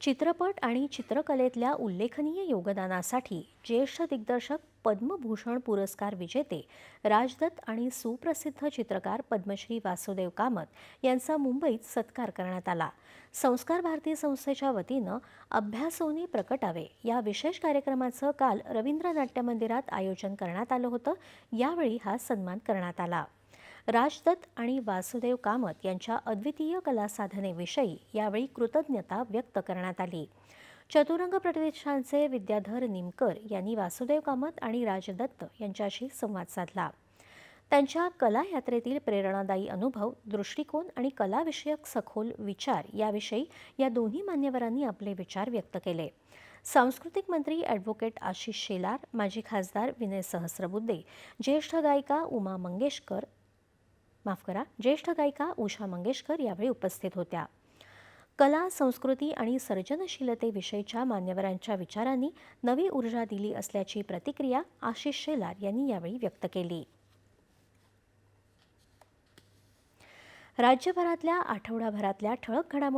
चित्रपट आणि चित्रकलेतल्या उल्लेखनीय योगदानासाठी ज्येष्ठ दिग्दर्शक पद्मभूषण पुरस्कार विजेते राजदत्त आणि सुप्रसिद्ध चित्रकार पद्मश्री वासुदेव कामत यांचा मुंबईत सत्कार करण्यात आला. संस्कार भारती संस्थेच्या वतीनं अभ्यासोनी प्रकटावे या विशेष कार्यक्रमाचं काल रवींद्र नाट्य मंदिरात आयोजन करण्यात आलं होतं. यावेळी हा सन्मान करण्यात आला. राजदत्त आणि वासुदेव कामत यांच्या अद्वितीय कलासाधनेविषयी यावेळी कृतज्ञता व्यक्त करण्यात आली. चतुरंग प्रतिष्ठानचे विद्याधर निमकर यांनी वासुदेव कामत आणि राजदत्त यांच्याशी संवाद साधला. त्यांच्या कला यात्रेतील प्रेरणादायी अनुभव दृष्टिकोन आणि कलाविषयक सखोल विचार याविषयी या दोन्ही मान्यवरांनी आपले विचार व्यक्त केले. सांस्कृतिक मंत्री ॲडव्होकेट आशिष शेलार माजी खासदार विनय सहस्रबुद्धे ज्येष्ठ गायिका उमा मंगेशकर माफ करा ज्येष्ठ गायिका उषा मंगेशकर यावेळी उपस्थित होत्या. कला संस्कृती आणि सर्जनशीलतेविषयीच्या मान्यवरांच्या विचारांनी नवी ऊर्जा दिली असल्याची प्रतिक्रिया आशिष शेलार यांनी यावेळी व्यक्त केली. राज्यभरातल्या आठवडाभरातल्या ठळक घडामोडी